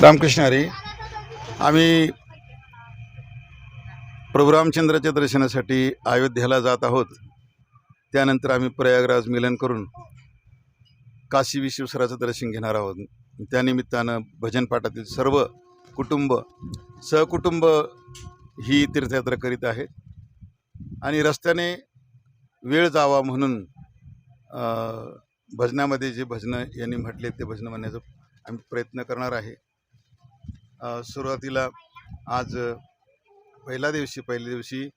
रामकृष्ण हरी आम्ही प्रभू रामचंद्राच्या दर्शनासाठी अयोध्येला जात आहोत. त्यानंतर आम्ही प्रयागराज मिलन करून काशी विश्वेश्वराचं दर्शन घेणार आहोत. त्यानिमित्तानं भजनपाठातील सर्व कुटुंब सहकुटुंब ही तीर्थयात्रा करीत आहेत. आणि रस्त्याने वेळ जावा म्हणून भजनामध्ये जे भजनं यांनी म्हटले ते भजनं म्हणण्याचा आम्ही प्रयत्न करणार आहे. सुरुवातीला आज पहिल्या दिवशी पहिल्या दिवशी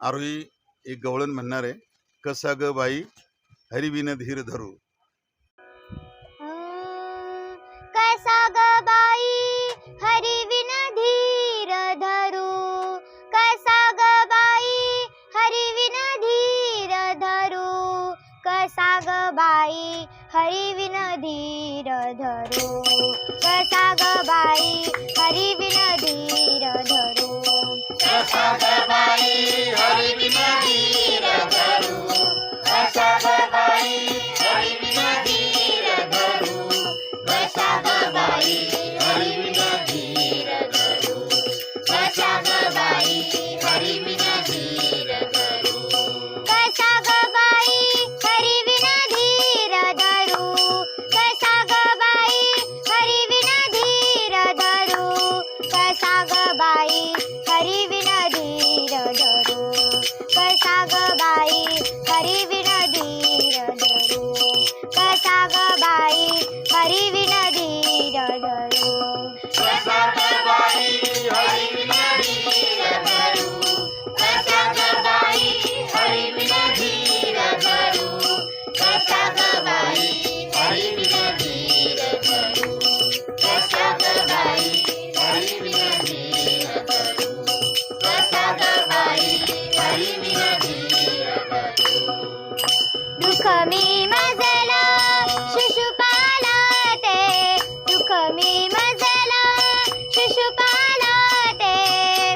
आरोही एक गवळण म्हणणार आहे कसा ग बाई हरिविन धीर धरू. ધીર ધરો રસાગ બાઈ હરી વિન ધીર ધરો રસાગ બાઈ હરી વિન ધીર ધરો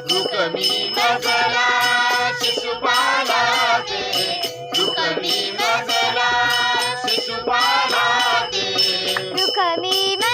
दुःख मी मजला शिशुपाला ते दुःख मी मजला शिशुपाला ते दुःख मी मजला